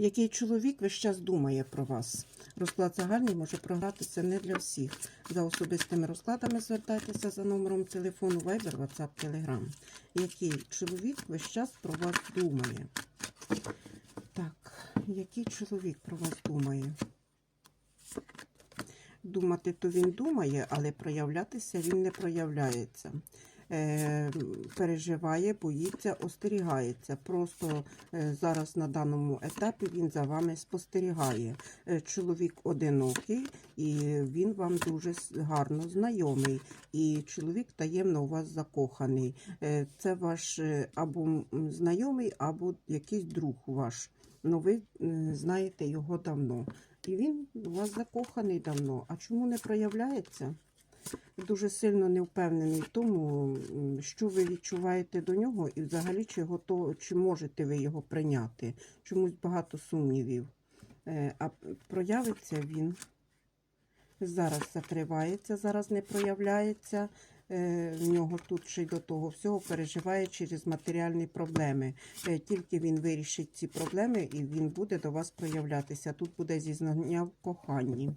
Який чоловік весь час думає про вас? Розклад загальний може програтися не для всіх. За особистими розкладами звертайтеся за номером телефону Viber, WhatsApp, Telegram. Який чоловік весь час про вас думає? Так, який чоловік про вас думає? Думати то він думає, але проявлятися він не проявляється. Е, переживає, боїться, остерігається. Просто е, зараз на даному етапі він за вами спостерігає. Е, чоловік одинокий, і він вам дуже гарно знайомий. І чоловік таємно у вас закоханий. Це ваш або знайомий, або якийсь друг ваш. Ну, ви знаєте його давно. І він у вас закоханий давно. А чому не проявляється? Дуже сильно не впевнений в тому, що ви відчуваєте до нього, і взагалі чи готов, чи можете ви його прийняти. Чомусь багато сумнівів. Е, А проявиться він. Зараз закривається, зараз не проявляється. Е, В нього тут ще й до того всього переживає через матеріальні проблеми. Е, Тільки він вирішить ці проблеми, і він буде до вас проявлятися. Тут буде зізнання в коханні.